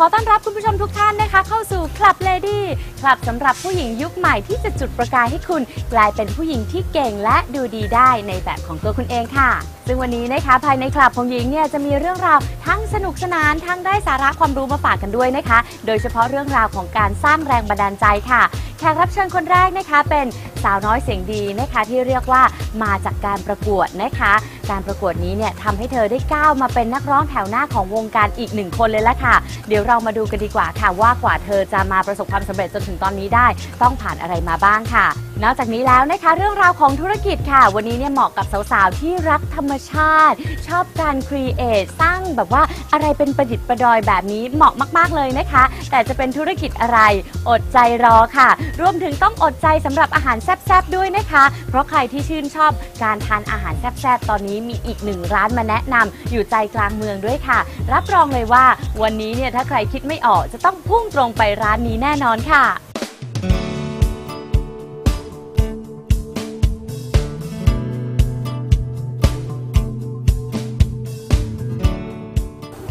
ขอต้อนรับคุณผู้ชมทุกท่านนะคะ เข้าสู่คลับเลดี้คลับสำหรับผู้หญิงยุคใหม่ที่จะจุดประกายให้คุณ กลายเป็นผู้หญิงที่เก่งและดูดีได้ในแบบของตัวคุณเองค่ะ ซึ่งวันนี้นะคะภายในคลับของหญิงเนี่ยจะมีเรื่องราวทั้งสนุกสนานทั้งได้สาระความรู้มาฝากกันด้วยนะคะ โดยเฉพาะเรื่องราวของการสร้างแรงบันดาลใจค่ะแขกรับเชิญคนแรกนะคะเป็นสาวน้อยเสียงดีนะคะที่เรียกว่ามาจากการประกวดนะคะ การประกวดนี้เนี่ยทำให้เธอได้ก้าวมาเป็นนักร้องแถวหน้าของวงการอีกหนึ่งคนเลยละค่ะ เดี๋ยวเรามาดูกันดีกว่าค่ะ ว่ากว่าเธอจะมาประสบความสำเร็จจนถึงตอนนี้ได้ ต้องผ่านอะไรมาบ้างค่ะ นอกจากนี้แล้วนะคะเรื่องราวของธุรกิจค่ะ วันนี้เนี่ยเหมาะกับสาวๆที่รักธรรมชาติ ชอบการครีเอทสร้างแบบว่าอะไรเป็นประดิษฐ์ประดอยแบบนี้เหมาะมาก ๆเลยนะคะ แต่จะเป็นธุรกิจอะไรอดใจรอค่ะรวมถึงต้องอดใจสำหรับอาหารแซ่บๆด้วยนะคะ เพราะใครที่ชื่นชอบการทานอาหารแซ่บๆตอนนี้มีอีกหนึ่งร้านมาแนะนำอยู่ใจกลางเมืองด้วยค่ะ รับรองเลยว่า วันนี้เนี่ยถ้าใครคิดไม่ออกจะต้องพุ่งตรงไปร้านนี้แน่นอนค่ะ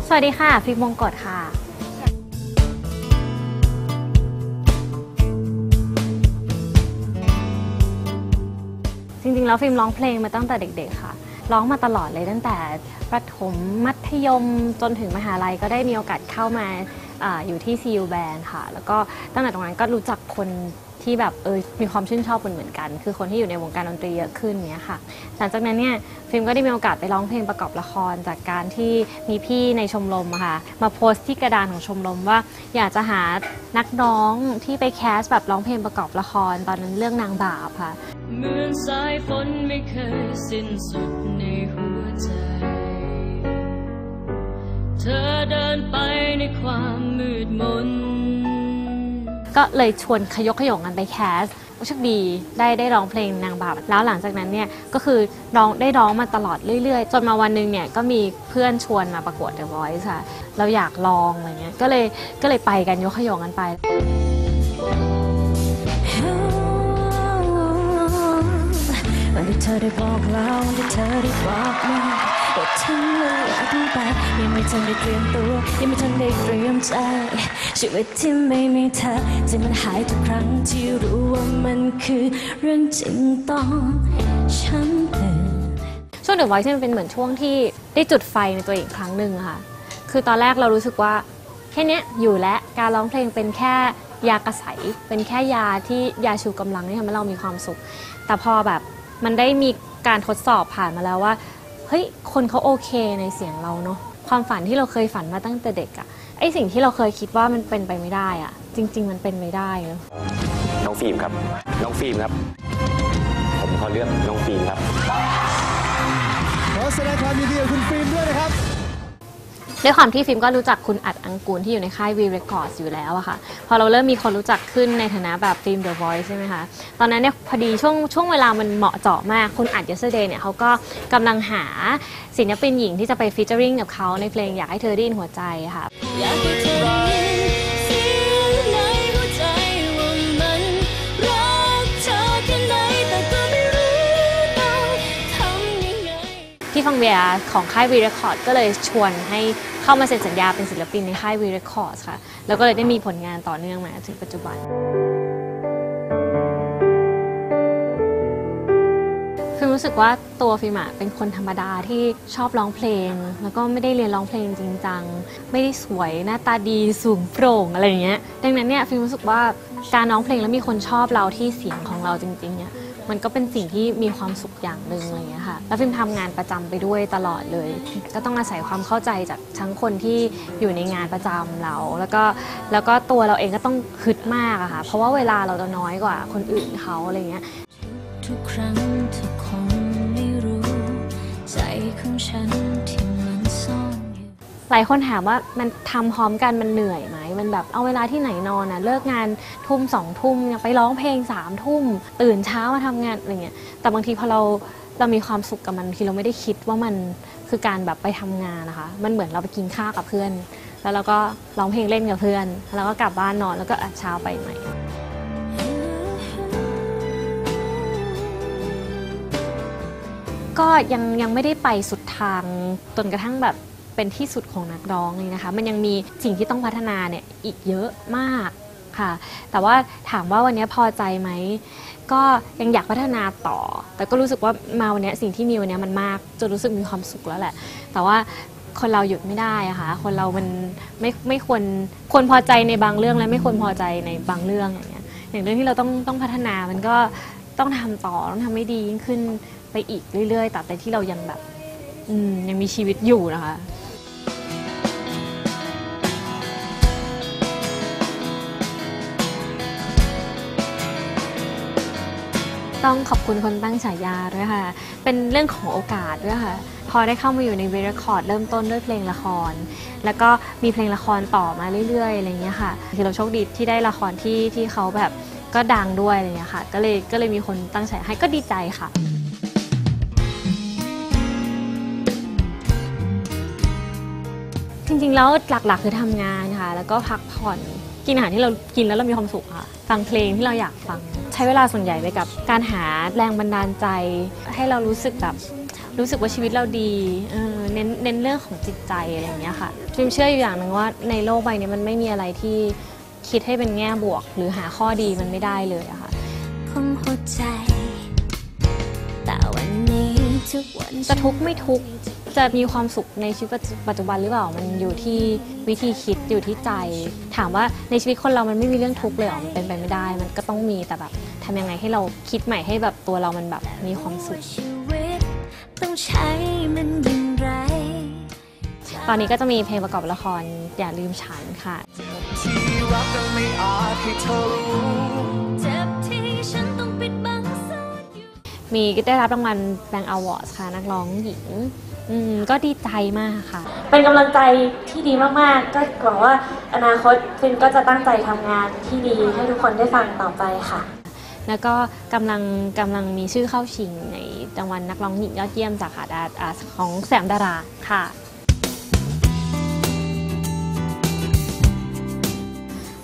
สวัสดีค่ะฟิกมงกฎค่ะ ๆ แล้วฟิล์มร้องเพลงมาตั้งแต่เด็ก ๆ ค่ะ ร้องมาตลอดเลยตั้งแต่ประถมมัธยมจนถึงมหาลัยก็ได้มีโอกาสเข้ามาอาอยู่ที่ CU Band ค่ะ แล้วก็ตั้งแต่ตรงนั้นก็รู้จักคน ที่แบบเออมีความชื่นชอบเหมือนกัน คือคนที่อยู่ในวงการดนตรีเยอะขึ้นเนี้ยค่ะหลังจากนั้นเนี่ยฟิล์มก็ได้มีโอกาสไปร้องเพลงประกอบละคร จากการที่มีพี่ในชมรมอะค่ะมาโพสต์ที่กระดานของชมรมว่า อยากจะหานักร้องที่ไปแคสแบบร้องเพลงประกอบละคร ตอนนั้นเรื่องนางบาปค่ะเหมือนสายฝนไม่เคยสิ้นสุดในหัวใจ เธอเดินไปในความมืดมน ก็เลยชวนขยกขยงกันไปแคสโชคดีได้ได้ร้องเพลงนางบาปแล้วหลังจากนั้นเนี่ยก็คือร้องได้ร้องมาตลอดเรื่อยๆ จนมาวันหนึ่งเนี่ยก็มีเพื่อนชวนมาประกวด The Voice ค่ะ เราอยากลองอะไรเงี้ยก็เลยก็เลยไปกันยกขยงกันไปเธอได้บอกเราเธอได้บอกมา ฉันเลยอยากรู้ไปยังไม่ทันได้เตรียมตัว ยังไม่ทันได้เตรียมใจ ชีวิตที่ไม่มีเธอใจมันหายทุกครั้งที่รู้ว่ามันคือเรื่องจริงต้องฉันเป็นช่วง The Voice เนี่ยมันเป็นเหมือนช่วงที่ได้จุดไฟในตัวเองครั้งหนึ่งค่ะ คือตอนแรกเรารู้สึกว่าแค่นี้อยู่แล้วการร้องเพลงเป็นแค่ยากระใสเป็นแค่ยาที่ยาชูกำลังที่ทำให้เรามีความสุข แต่พอแบบมันได้มีการทดสอบผ่านมาแล้วว่า เฮ้ยคนเขาโอเคในเสียงเราเนาะความฝันที่เราเคยฝันมาตั้งแต่เด็กอะไอสิ่งที่เราเคยคิดว่ามันเป็นไปไม่ได้อะจริง ๆ มันเป็นไม่ได้เนอะน้องฟิล์มครับ น้องฟิล์มครับ ผมขอเลือกน้องฟิล์มครับ ขอแสดงความยินดีกับคุณฟิล์มด้วยนะครับ ด้วยความที่ฟิล์มก็รู้จักคุณอัดอังกูลที่อยู่ในค่าย V Records อยู่แล้วอะค่ะ พอเราเริ่มมีคนรู้จักขึ้นในฐานะแบบฟิล์ม The Voice ใช่ไหมคะ ตอนนั้นเนี่ยพอดีช่วงช่วงเวลามันเหมาะเจาะมาก คุณอัด Yesterday เนี่ยเขาก็กำลังหาศิลปินหญิงที่จะไปฟีเจอริงกับเขาในเพลงอยากให้เธอได้ยินหัวใจค่ะ ฟังเบียของค่าย V Records ก็เลยชวนให้เข้ามาเซ็นสัญญาเป็นศิลปินในค่าย V Records ค่ะ แล้วก็เลยได้มีผลงานต่อเนื่องมาถึงปัจจุบันฟิล์มรู้สึกว่าตัวฟิล์มะเป็นคนธรรมดาที่ชอบร้องเพลง แล้วก็ไม่ได้เรียนร้องเพลงจริงจัง ไม่ได้สวยหน้าตาดีสูงโปร่งอะไรอย่างเงี้ย ดังนั้นเนี่ยฟิล์มรู้สึกว่าการร้องเพลงแล้วมีคนชอบเราที่เสียงของเราจริงๆเนี่ย มันก็เป็นสิ่งที่มีความสุขอย่างหนึ่งอะไรเงี้ยค่ะ แล้วฟิล์มทำงานประจำไปด้วยตลอดเลย ก็ต้องอาศัยความเข้าใจจากทั้งคนที่อยู่ในงานประจำเรา แล้วก็แล้วก็ตัวเราเองก็ต้องคึดมากอะค่ะ เพราะว่าเวลาเราจะน้อยกว่าคนอื่นเขาอะไรเงี้ย ทุกครั้งเธอคงไม่รู้ ใจของฉันที่ หลายคนถามว่ามันทำพร้อมกันมันเหนื่อยไหม มันแบบเอาเวลาที่ไหนนอนอะเลิกงานทุ่มสองทุ่มไปร้องเพลงสามทุ่ม ตื่นเช้ามาทำงานอะไรเงี้ยแต่บางทีพอเราเรามีความสุขกับมันทีเราไม่ได้คิดว่ามันคือการแบบไปทำงานนะคะ มันเหมือนเราไปกินข้าวกับเพื่อน แล้วเราก็ร้องเพลงเล่นกับเพื่อน แล้วก็กลับบ้านนอนแล้วก็อะเช้าไปใหม่ก็ยังยังไม่ได้ไปสุดทางจนกระทั่งแบบ เป็นที่สุดของนักร้องเลยนะคะ มันยังมีสิ่งที่ต้องพัฒนาเนี่ยอีกเยอะมากค่ะ แต่ว่าถามว่าวันนี้พอใจไหม ก็ยังอยากพัฒนาต่อ แต่ก็รู้สึกว่ามาวันนี้สิ่งที่มีวันนี้มันมากจนรู้สึกมีความสุขแล้วแหละ แต่ว่าคนเราหยุดไม่ได้อะค่ะ คนเรามันไม่ไม่ควรควรพอใจในบางเรื่องและไม่ควรพอใจในบางเรื่องอย่างเงี้ย อย่างเรื่องที่เราต้องต้องพัฒนามันก็ต้องทำต่อต้องทำให้ดียิ่งขึ้นไปอีกเรื่อยๆแต่แต่ที่เรายังแบบยังมีชีวิตอยู่นะคะ ต้องขอบคุณคนตั้งฉายาด้วยค่ะ เป็นเรื่องของโอกาสด้วยค่ะ พอได้เข้ามาอยู่ในวีรคอร์ดเริ่มต้นด้วยเพลงละคร แล้วก็มีเพลงละครต่อมาเรื่อยๆอะไรเงี้ยค่ะ คือเราโชคดีที่ได้ละครที่ที่เขาแบบก็ดังด้วยอะไรเงี้ยค่ะ ก็เลยก็เลยมีคนตั้งฉายาให้ก็ดีใจค่ะจริงๆ แล้วหลักๆ คือทำงานค่ะ แล้วก็พักผ่อน กินอาหารที่เรากินแล้วเรามีความสุขค่ะ ฟังเพลงที่เราอยากฟัง ใช้เวลาส่วนใหญ่ไปกับการหาแรงบันดาลใจ ให้เรารู้สึกแบบรู้สึกว่าชีวิตเราดีเออเน้นเน้นเรื่องของจิตใจอะไรอย่างเงี้ยค่ะฟิล์มเชื่ออยู่อย่างหนึ่งว่าในโลกใบนี้มันไม่มีอะไรที่คิดให้เป็นแง่บวก หรือหาข้อดีมันไม่ได้เลยอะค่ะของหัวใจแต่วันนี้ทุกวันจะทุกข์ไม่ทุกข์ จะมีความสุขในชีวิตปัจจุบันหรือเปล่า มันอยู่ที่วิธีคิดอยู่ที่ใจ ถามว่าในชีวิตคนเรามันไม่มีเรื่องทุกข์เลยเหรอมันเป็นไปไม่ได้ มันก็ต้องมีแต่แบบทำยังไงให้เราคิดใหม่ให้แบบตัวเรามันแบบมีความสุขชีวิตต้องใช้มันอย่างไร ตอนนี้ก็จะมีเพลงประกอบละครอย่าลืมฉันค่ะ ที่รักกันไม่อาจให้เธอรู้เจ็บที่ฉันต้องปิดบังซ่อนอยู่ มีก็ได้รับรางวัลแบง k อวอร์ดค่ะ นักร้องหญิง อืมก็ดีใจมากค่ะ เป็นกำลังใจที่ดีมากๆ ก็หวังว่าอนาคตฟินก็จะตั้งใจทำงานที่ดีให้ทุกคนได้ฟังต่อไปค่ะ แล้วก็กำลังกำลังมีชื่อเข้าชิงในรางวัลนักร้องหญิงยอดเยี่ยมสาขาดาอ่าของแสมดาราค่ะ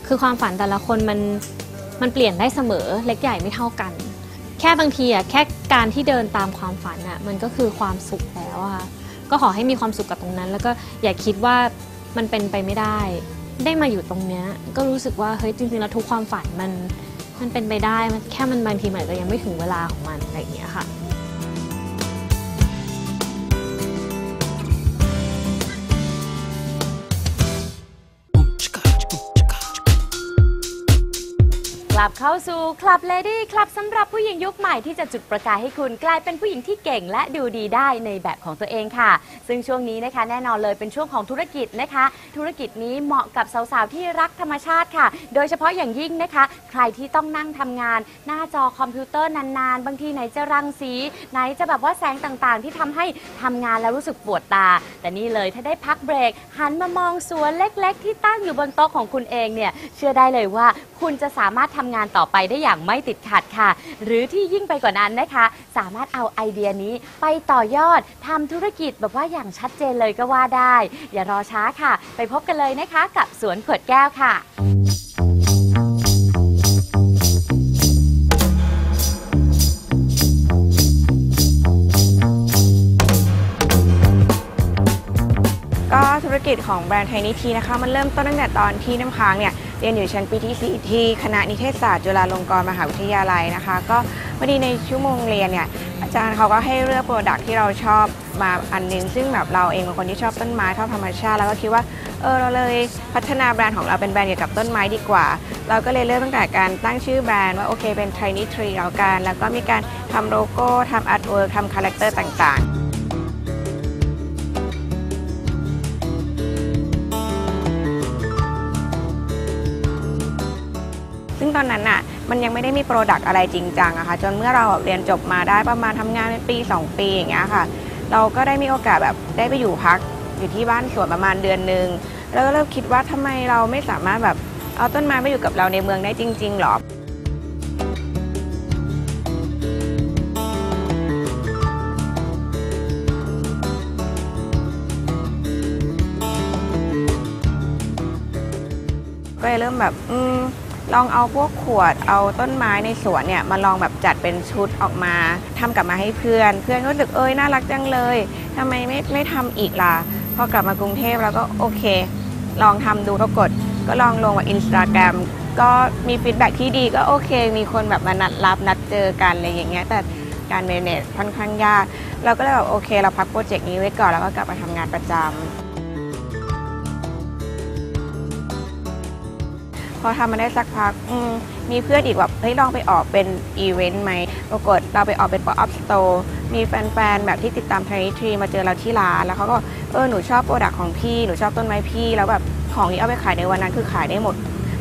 คือความฝันแต่ละคนมันมันเปลี่ยนได้เสมอเล็กใหญ่ไม่เท่ากัน แค่บางทีอะแค่การที่เดินตามความฝันอะมันก็คือความสุขแล้วอะค่ะก็ขอให้มีความสุขกับตรงนั้น แล้วก็อย่าคิดว่ามันเป็นไปไม่ได้ ได้มาอยู่ตรงเนี้ยก็รู้สึกว่าเฮ้ยจริงๆแล้วทุกความฝันมันมันเป็นไปได้มันแค่มันบางทีมันอาจจะยังไม่ถึงเวลาของมันอะไรอย่างเงี้ยค่ะ ลับเข้าสู่คลับเลดี้คลับสำหรับผู้หญิงยุคใหม่ที่จะจุดประกายให้คุณกลายเป็นผู้หญิงที่เก่งและดูดีได้ในแบบของตัวเองค่ะ ซึ่งช่วงนี้นะคะแน่นอนเลยเป็นช่วงของธุรกิจนะคะ ธุรกิจนี้เหมาะกับสาวๆที่รักธรรมชาติค่ะ โดยเฉพาะอย่างยิ่งนะคะ ใครที่ต้องนั่งทำงาน หน้าจอคอมพิวเตอร์นานๆ บางทีไหนจะรังสี ไหนจะแบบว่าแสงต่างๆ ที่ทำให้ทำงานแล้วรู้สึกปวดตา แต่นี่เลยถ้าได้พักเบรกหันมามองสวนเล็ก ๆ ที่ตั้งอยู่บนโต๊ะของคุณเองเนี่ยเชื่อได้เลยว่า คุณจะสามารถทำงานต่อไปได้อย่างไม่ติดขัดค่ะ หรือที่ยิ่งไปกว่านั้นนะคะ สามารถเอาไอเดียนี้ไปต่อยอดทำธุรกิจแบบว่าอย่างชัดเจนเลยก็ว่าได้ อย่ารอช้าค่ะ ไปพบกันเลยนะคะ กับสวนขวดแก้วค่ะก็ธุรกิจของแบรนด์ไทนี่ทีนะคะ มันเริ่มต้นตั้งแต่ตอนที่น้ำค้างเนี่ย เรียนอยู่ชั้นปีที่4ที่คณะนิเทศศาสตร์จุฬาลงกรณ์มหาวิทยาลัยนะคะ ก็พอดีในชั่วโมงเรียนเนี่ยอาจารย์เขาก็ให้เลือกโปรดักที่เราชอบมาอันหนึง ซึ่งแบบเราเองเป็นคนที่ชอบต้นไม้ชอบธรรมชาติ แล้วก็คิดว่าเออเราเลยพัฒนาแบรนด์ของเราเป็นแบรนด์เกี่ยวกับต้นไม้ดีกว่า เราก็เลยเริ่มตั้งแต่การตั้งชื่อแบรนด์ว่าโอเคเป็น Tiny Tree แล้วกันแล้วก็มีการทำโลโก้ทำอาร์ตเวิร์กทำคาแรคเตอร์ต่างๆ ตอนนั้นน่ะมันยังไม่ได้มีโปรดักต์อะไรจริงจังอะค่ะจนเมื่อเราเรียนจบมาได้ประมาณทำงานเป็นปี 2 ปีอย่างเงี้ยค่ะ เราก็ได้มีโอกาสแบบได้ไปอยู่พักอยู่ที่บ้านสวนประมาณเดือนหนึ่งแล้วก็เริ่มคิดว่าทำไมเราไม่สามารถแบบเอาต้นไม้มาอยู่กับเราในเมืองได้จริง ๆหรอก็เลยเริ่มแบบ อืม ลองเอาพวกขวดเอาต้นไม้ในสวนเนี่ยมาลองแบบจัดเป็นชุดออกมาทำกลับมาให้เพื่อน เพื่อนก็รู้สึกเอ้ยน่ารักจังเลยทำไมไม่ไม่ทำอีกล่ะพอกลับมากรุงเทพแล้วก็โอเค ลองทำดูปรากฏก็ลองลงว่าอินสตาแกรมก็มีฟีดแบ็ที่ดีก็โอเค มีคนแบบมานัดรับนัดเจอกันอะไรอย่างเงี้ยแต่การเมเนจค่อนข้างยาก เราก็เลยแบบโอเค เราพักโปรเจกต์นี้ไว้ก่อนแล้วก็กลับมาทำงานประจำ พอทำมาได้สักพักอืมีเพื่อนอีกแบบเฮ้ยลองไปออกเป็นอีเวนต์ไหมปรากฏเราไปออกเป็นป๊อปอัพสโตร์มีแฟนๆแบบที่ติดตามไทรีทรีมาเจอเราที่ร้าน แล้วเขาก็เออหนูชอบโปรดักต์ของพี่หนูชอบต้นไม้พี่ แล้วแบบของที่เอาไปขายในวันนั้นคือขายได้หมด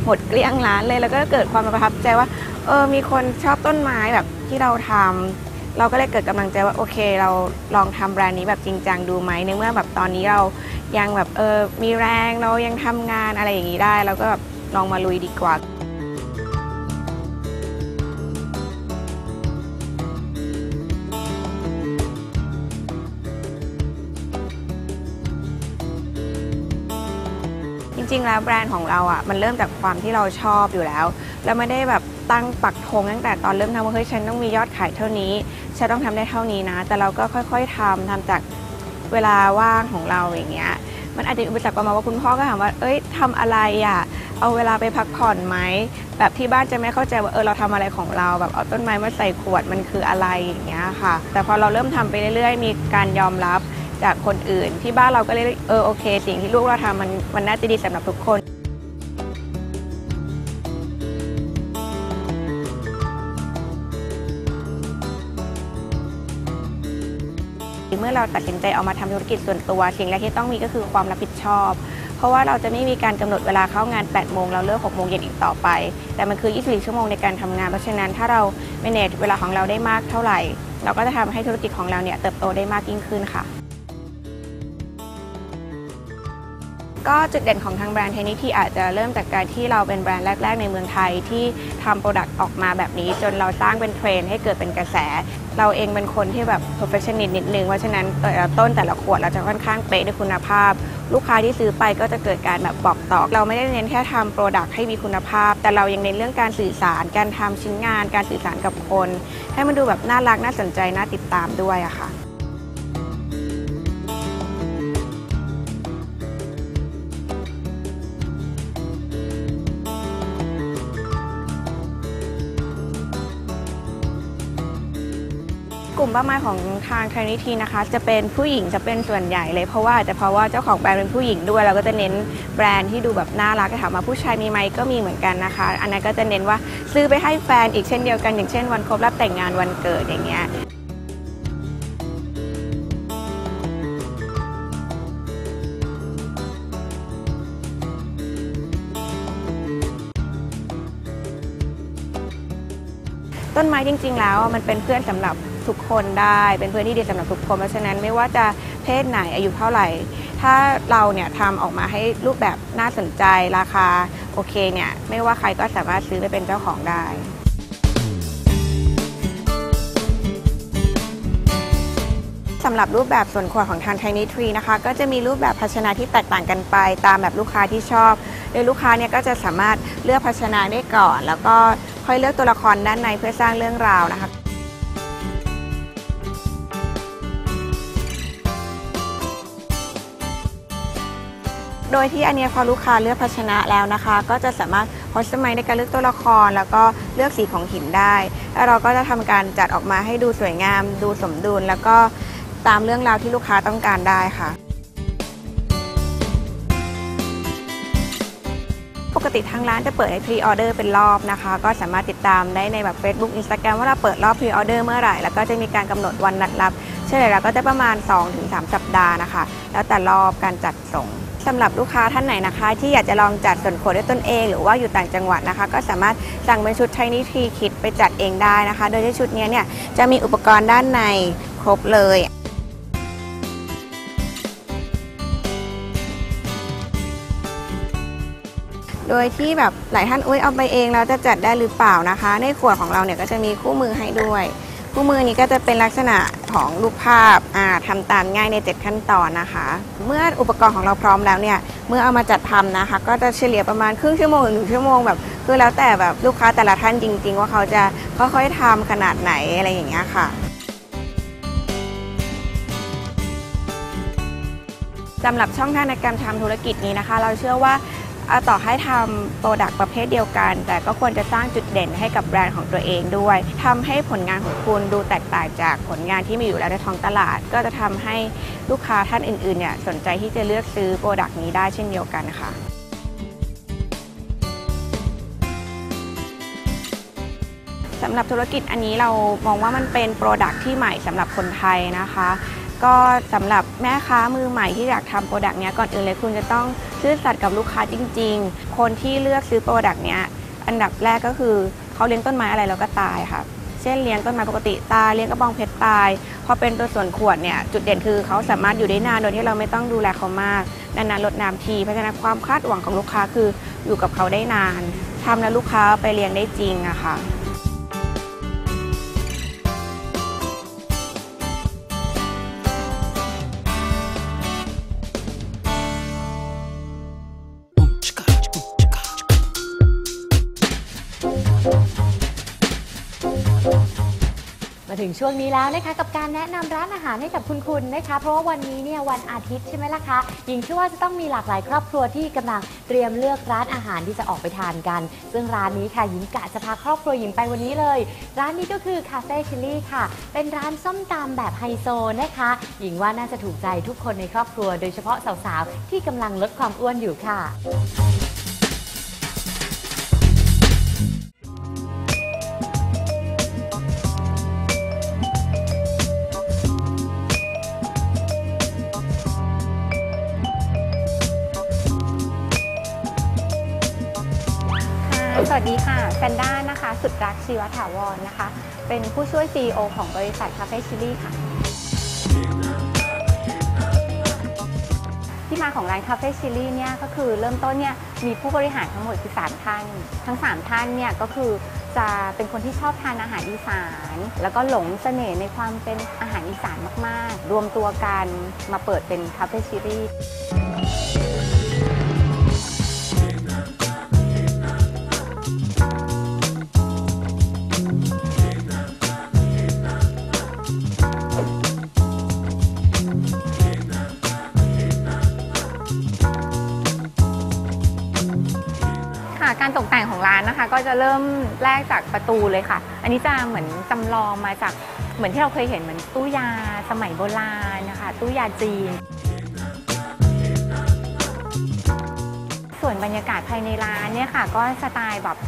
หมดเกลี้ยงร้านเลย แล้วก็เกิดความประทับใจว่าเออมีคนชอบต้นไม้แบบที่เราทำเราก็เลยเกิดกำลังใจว่าโอเค เราลองทำแบรนด์นี้แบบจริงจังดูไหมในเมื่อแบบตอนนี้เรายังแบบเออมีแรงเรายังทำงานอะไรอย่างนี้ได้ เราก็แบบ ลองมาลุยดีกว่าจริงๆแล้วแบรนด์ของเราอะมันเริ่มจากความที่เราชอบอยู่แล้ว แล้วไม่ได้แบบตั้งปักธงตั้งแต่ตอนเริ่มทำว่าเฮ้ยฉันต้องมียอดขายเท่านี้ฉันต้องทำได้เท่านี้นะ แต่เราก็ค่อยๆทำทำจากเวลาว่างของเราอย่างเงี้ยมันอาจจะมีอุปสรรคประมาณว่าคุณพ่อก็ถามว่า เอ้ยทำอะไรอะ เอาเวลาไปพักผ่อนไหมแบบที่บ้านจะไม่เข้าใจว่าเออเราทำอะไรของเราแบบเอาต้นไม้มาใส่ขวดมันคืออะไรอย่างเงี้ยค่ะ แต่พอเราเริ่มทำไปเรื่อยๆ มีการยอมรับจากคนอื่น ที่บ้านเราก็เลยเออโอเค สิ่งที่ลูกเราทำมันมันน่าจะดีสำหรับทุกคนเมื่อเราตัดสินใจเอามาทำธุรกิจส่วนตัว สิ่งแรกที่ต้องมีก็คือความรับผิดชอบ ราะว่าเราจะไม่มีการกำหนดเวลาเข้างาน 8 โมงเราเลิก 6 โมงเย็นอีกต่อไป แต่มันคือ 24 ชั่วโมงในการทำงาน เพราะฉะนั้นถ้าเรา manage เวลาของเราได้มากเท่าไหร่ เราก็จะทำให้ธุรกิจของเราเนี่ยเติบโตได้มากยิ่งขึ้นค่ะ ก็จุดเด่นของทางแบรนด์เทนนิที่อาจจะเริ่มจากการที่เราเป็นแบรนด์แรก ๆ ในเมืองไทยที่ทำโปรดักต์ออกมาแบบนี้ จนเราสร้างเป็นเทรนให้เกิดเป็นกระแส เราเองเป็นคนที่แบบ perfectionist นิดนึงเพราะฉะนั้นแต่ละต้นแต่ละขวดเราจะค่อนข้างเป๊ะในคุณภาพ ลูกค้าที่ซื้อไปก็จะเกิดการแบบบอกต่อ เราไม่ได้เน้นแค่ทำโปรดักต์ให้มีคุณภาพ แต่เรายังเน้นเรื่องการสื่อสาร การทำชิ้นงาน การสื่อสารกับคน ให้มันดูแบบน่ารักน่าสนใจน่าติดตามด้วยอะค่ะ เป้าหมายของทางทรนิทีนะคะ จะเป็นผู้หญิงจะเป็นส่วนใหญ่เลยเพราะว่าจะเพราะว่าเจ้าของแบรนด์เป็นผู้หญิงด้วยเราก็จะเน้นแบรนด์ที่ดูแบบน่ารักถามมาผู้ชายมีไหมก็มีเหมือนกันนะคะ อันนั้นก็จะเน้นว่าซื้อไปให้แฟนอีกเช่นเดียวกันอย่างเช่นวันครบรอบแต่งงานวันเกิดอย่างเงี้ยต้นไม้จริง ๆ แล้วมันเป็นเพื่อนสำหรับ ทุกคนได้ เป็นเพื่อนที่ดีสำหรับทุกคนเพราะฉะนั้นไม่ว่าจะเพศไหนอายุเท่าไหร่ ถ้าเราเนี่ยทำออกมาให้รูปแบบน่าสนใจราคาโอเคเนี่ยไม่ว่าใครก็สามารถซื้อไปเป็นเจ้าของได้สำหรับรูปแบบส่วนขวดของทาง Tiny Tree นะคะ ก็จะมีรูปแบบภาชนะที่แตกต่างกันไป ตามแบบลูกค้าที่ชอบโดยลูกค้าเนี่ยก็จะสามารถเลือกภาชนะได้ก่อน แล้วก็ค่อยเลือกตัวละครด้านในเพื่อสร้างเรื่องราวนะคะ โดยที่อันเนี้ยพอลูกค้าเลือกภาชนะแล้วนะคะ ก็จะสามารถคอสตอมไมในการเลือกตัวละคร แล้วก็เลือกสีของหินได้ แล้วเราก็จะทำการจัดออกมาให้ดูสวยงาม ดูสมดุล แล้วก็ตามเรื่องราวที่ลูกค้าต้องการได้ค่ะปกติทางร้านจะเปิดให้พรีออเดอร์เป็นรอบนะคะ ก็สามารถติดตามได้ในแบบ Facebook Instagram ว่าเราเปิดรอบพรีออเดอร์เมื่อไหร่ แล้วก็จะมีการกำหนดวันนัดรับ เฉลี่ยแล้วก็จะประมาณ 2-3 สัปดาห์นะคะ แล้วแต่รอบการจัดส่ง สำหรับลูกค้าท่านไหนนะคะ ที่อยากจะลองจัดส่วนขวดด้วยตนเอง หรือว่าอยู่ต่างจังหวัดนะคะ ก็สามารถสั่งเป็นชุด Tiny Tree Kit ไปจัดเองได้นะคะ โดยที่ชุดนี้เนี่ยจะมีอุปกรณ์ด้านในครบเลยโดยที่แบบหลายท่านอุ้ยเอาไปเองแล้วจะจัดได้หรือเปล่านะคะ ในขวดของเราเนี่ยก็จะมีคู่มือให้ด้วย คู่มือนี้ก็จะเป็นลักษณะของรูปภาพอ่าทำตามง่ายใน 7 ขั้นตอนนะคะ เมื่ออุปกรณ์ของเราพร้อมแล้วเนี่ย เมื่อเอามาจัดทำนะคะ ก็จะเฉลี่ยประมาณครึ่งชั่วโมงถึงชั่วโมงแบบคือแล้วแต่แบบลูกค้าแต่ละท่านจริง ๆ ว่าเขาจะค่อยๆทำขนาดไหนอะไรอย่างเงี้ยค่ะสำหรับช่องทางในการทำธุรกิจนี้นะคะ เราเชื่อว่า ต่อให้ทำโปรดักต์ประเภทเดียวกัน แต่ก็ควรจะสร้างจุดเด่นให้กับแบรนด์ของตัวเองด้วยทำให้ผลงานของคุณดูแตกต่างจากผลงานที่มีอยู่แล้วในท้องตลาด ก็จะทำให้ลูกค้าท่านอื่นๆเนี่ยสนใจที่จะเลือกซื้อโปรดักต์นี้ได้เช่นเดียวกันค่ะสำหรับธุรกิจอันนี้เรามองว่ามันเป็นโปรดักที่ใหม่สำหรับคนไทยนะคะ ก็สำหรับแม่ค้ามือใหม่ที่อยากทำโปรดักต์เนี้ยก่อนอื่นเลยคุณจะต้องซื่อสัตย์กับลูกค้าจริง ๆ คนที่เลือกซื้อโปรดักต์เนี้ยอันดับแรกก็คือเขาเลี้ยงต้นไม้อะไรแล้วก็ตายค่ะเช่นเลี้ยงต้นไม้ปกติตายเลี้ยงกระบองเพชรตายพอเป็นตัวส่วนขวดเนี่ยจุดเด่นคือเขาสามารถอยู่ได้นานโดยที่เราไม่ต้องดูแลเขามากนานๆลดน้ำทีเพราะฉะนั้นความคาดหวังของลูกค้าคืออยู่กับเขาได้นานทำแล้วลูกค้าไปเลี้ยงได้จริงอะค่ะ ถึงช่วงนี้แล้วนะคะกับการแนะนำร้านอาหารให้กับคุณคุณนะคะเพราะว่าวันนี้เนี่ยวันอาทิตย์ใช่ไหมล่ะคะหญิงเชื่อว่าจะต้องมีหลากหลายครอบครัวที่กำลังเตรียมเลือกร้านอาหารที่จะออกไปทานกัน ซึ่งร้านนี้ค่ะหญิงกะจะพาครอบครัวหญิงไปวันนี้เลย ร้านนี้ก็คือคาเฟ่ชิลลี่ค่ะ เป็นร้านส้มตำแบบไฮโซนะคะ หญิงว่าน่าจะถูกใจทุกคนในครอบครัว โดยเฉพาะสาวๆที่กำลังลดความอ้วนอยู่ค่ะ สดีค่ะแซนด้านะคะ สุดรักชีวถาวรนะคะ เป็นผู้ช่วย CEO ของบริษัทคาเฟ่ชิลี่ค่ะ ที่มาของร้านคาเฟ่ชิลี่เนี่ยก็คือเริ่มต้นเนี่ยมีผู้บริหารทั้งหมดคือ 3 ท่าน ทั้ง 3 ท่านเนี่ยก็คือจะเป็นคนที่ชอบทานอาหารอีสาน แล้วก็หลงเสน่ห์ในความเป็นอาหารอีสานมาก ๆ รวมตัวกันมาเปิดเป็นคาเฟ่ชิลี่ ก็จะเริ่มแรกจากประตูเลยค่ะ อันนี้จะเหมือนจำลองมาจากเหมือนที่เราเคยเห็นเหมือนตู้ยาสมัยโบราณนะคะ ตู้ยาจีน ส่วนบรรยากาศภายในร้านเนี่ยค่ะ ก็สไตล์แบบ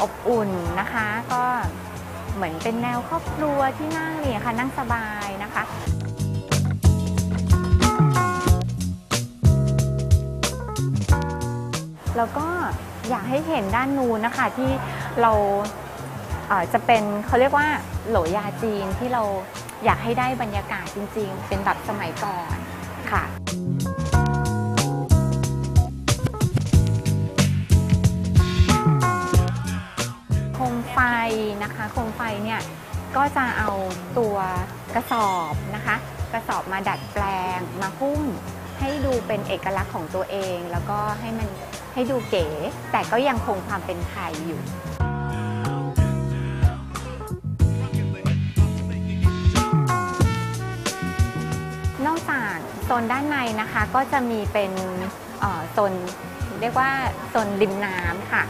อบอุ่นนะคะ ก็เหมือนเป็นแนวครอบครัวที่นั่งเนี่ยค่ะนั่งสบายนะคะแล้วก็ อยากให้เห็นด้านนู้นนะคะที่เราเจะเป็นเขาเรียกว่าโหลยาจีนที่เราอยากให้ได้บรรยากาศจริง ๆ เป็นแบบสมัยก่อนค่ะโคมไฟนะคะโคมไฟเนี่ยก็จะเอาตัวกระสอบนะคะ กระสอบมาดัดแปลงมาหุ้มให้ดูเป็นเอกลักษณ์ของตัวเอง แล้วก็ให้มัน ให้ดูเก๋ แต่ก็ยังคงความเป็นไทยอยู่นอกจากโซนด้านในนะคะก็จะมีเป็นโซนเรียกว่าโซนริมน้ำค่ะ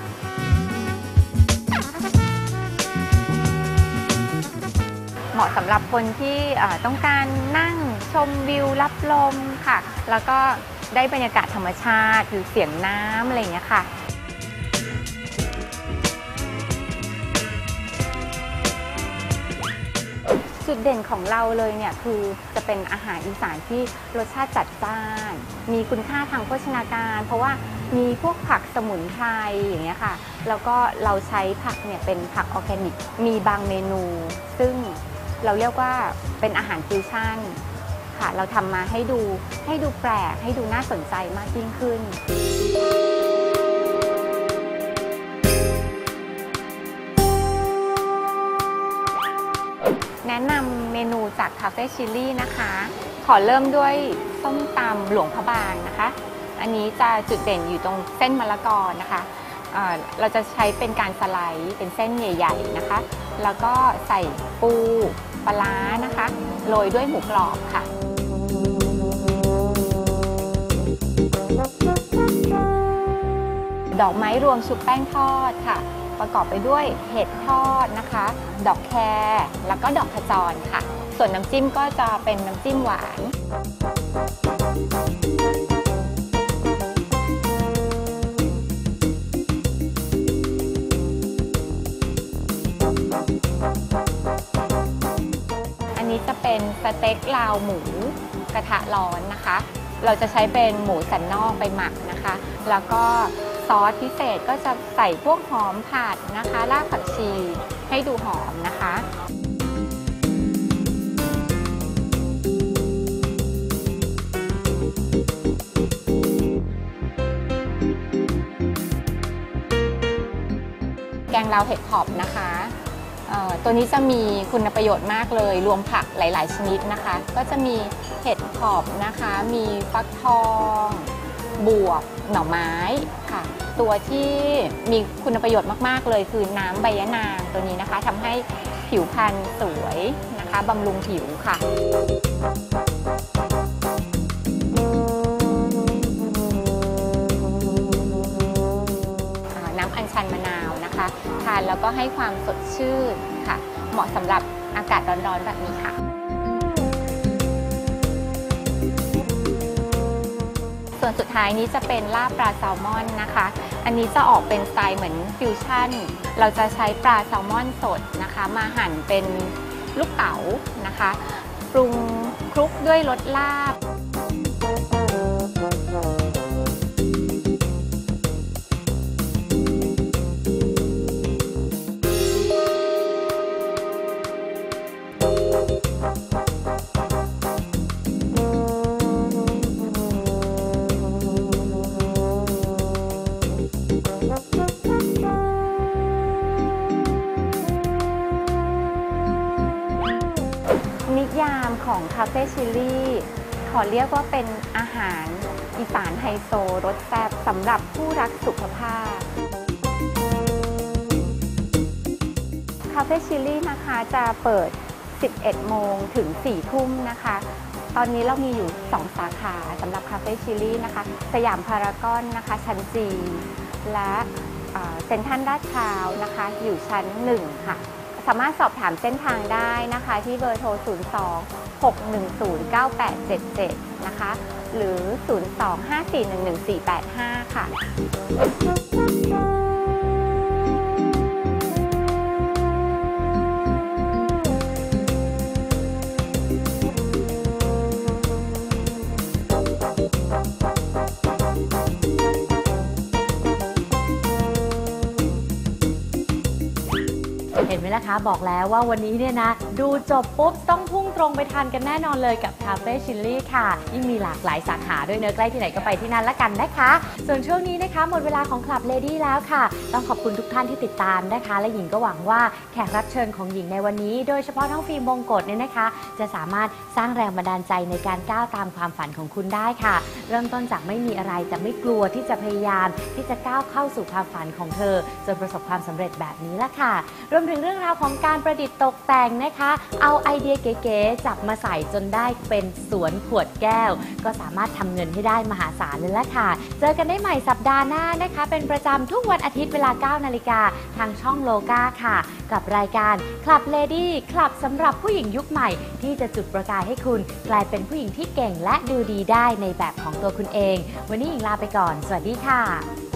เหมาะสำหรับคนที่ต้องการนั่งชมวิวรับลมค่ะ แล้วก็ ได้บรรยากาศธรรมชาติคือเสียงน้ำอะไรอย่างเงี้ยค่ะ จุดเด่นของเราเลยเนี่ยคือจะเป็นอาหารอีสานที่รสชาติจัดจ้าน มีคุณค่าทางโภชนาการ เพราะว่ามีพวกผักสมุนไพรอย่างเงี้ยค่ะ แล้วก็เราใช้ผักเนี่ยเป็นผักออร์แกนิก มีบางเมนู ซึ่งเราเรียกว่าเป็นอาหารฟิวชั่น ค่ะ เราทำมาให้ดูให้ดูแปลก ให้ดูน่าสนใจมากยิ่งขึ้น แนะนำเมนูจากคาเฟ่ชิลลี่นะคะ ขอเริ่มด้วยส้มตำหลวงพระบางนะคะ อันนี้จะจุดเด่นอยู่ตรงเส้นมะละกอนะคะเราจะใช้เป็นการสไลด์เป็นเส้นใหญ่ๆนะคะ แล้วก็ใส่ปูปลาร้านะคะ โรยด้วยหมูกรอบค่ะ ดอกไม้รวมชุบแป้งทอดค่ะ ประกอบไปด้วยเห็ดทอดนะคะ ดอกแครแล้วก็ดอกขจรค่ะ ส่วนน้ำจิ้มก็จะเป็นน้ำจิ้มหวาน อันนี้จะเป็นสเต็กลาวหมูกระทะร้อนนะคะ เราจะใช้เป็นหมูสันนอกไปหมักนะคะ แล้วก็ ซอสพิเศษก็จะใส่พวกหอมผัดนะคะรากผักชีให้ดูหอมนะคะแกงลาวเห็ดขอบนะคะ ตัวนี้จะมีคุณประโยชน์มากเลย รวมผักหลาย ๆ ชนิดนะคะ ก็จะมีเห็ดขอบนะคะ มีฟักทอง บวบ หน่อไม้ค่ะ ตัวที่มีคุณประโยชน์มากๆ เลยคือน้ำใบยะนางตัวนี้นะคะทำให้ผิวพรรณสวยนะคะบำรุงผิวค่ะน้ำอัญชันมะนาวนะคะทานแล้วก็ให้ความสดชื่นค่ะ เหมาะสำหรับอากาศร้อนๆแบบนี้ค่ะ วนสุดท้ายนี้จะเป็นลาบปลาแซลมอนนะคะ อันนี้จะออกเป็นสไตล์เหมือนฟิวชั่น เราจะใช้ปลาแซลมอนสดนะคะ มาหั่นเป็นลูกเต๋านะคะ ปรุงคลุกด้วยรสลาบามของคาเฟ่ชิลลี่ขอเรียกว่าเป็นอาหารอีสานไฮโซรสแซ่บสำหรับผู้รักสุขภาพ คาเฟ่ชิลลี่นะคะจะเปิด 11 โมงถึง 4 ทุ่มนะคะ ตอนนี้เรามีอยู่ 2 สาขาสำหรับคาเฟ่ชิลลี่นะคะ สยามพารากอนนะคะ ชั้นจีและเซ็นทรัลลาดพร้าวนะคะ อยู่ชั้น 1 ค่ะามารถสอบถามเส้นทางได้นะคะที่เบอร์โทร 02 610 9877 นะคะ หรือ 02 5411 1485 ค่ะ บอกแล้วว่าวันนี้เนี่ยนะ ดูจบปุ๊บ ต้องพุ่งตรงไปทานกันแน่นอนเลยกับคาเฟ่ชิลลี่ค่ะ ยิ่งมีหลากหลายสาขาด้วยเนื้อใกล้ที่ไหนก็ไปที่นั่นละกันนะคะ ส่วนช่วงนี้นะคะหมดเวลาของคลับเลดี้แล้วค่ะ ต้องขอบคุณทุกท่านที่ติดตามนะคะ และหญิงก็หวังว่าแขกรับเชิญของหญิงในวันนี้ โดยเฉพาะน้องฟิล์มบงกฎเนี่ยนะคะ จะสามารถสร้างแรงบันดาลใจในการก้าวตามความฝันของคุณได้ค่ะ เริ่มต้นจากไม่มีอะไรแต่ไม่กลัวที่จะพยายามที่จะก้าวเข้าสู่ความฝันของเธอ จนประสบความสำเร็จแบบนี้ละค่ะ รวมถึงเรื่องราวของการประดิษฐ์ตกแต่งนะคะ เอาไอเดียเก๋ๆจับมาใส่จนได้เป็นสวนขวดแก้ว ก็สามารถทำเงินให้ได้มหาศาลเลยละค่ะ เจอกันได้ใหม่สัปดาห์หน้านะคะ เป็นประจำทุกวันอาทิตย์เวลา 9 นาฬิกาทางช่องโลกาค่ะ กับรายการคลับเลดี้คลับสำหรับผู้หญิงยุคใหม่ ที่จะจุดประกายให้คุณ กลายเป็นผู้หญิงที่เก่งและดูดีได้ในแบบของตัวคุณเอง วันนี้หญิงลาไปก่อน สวัสดีค่ะ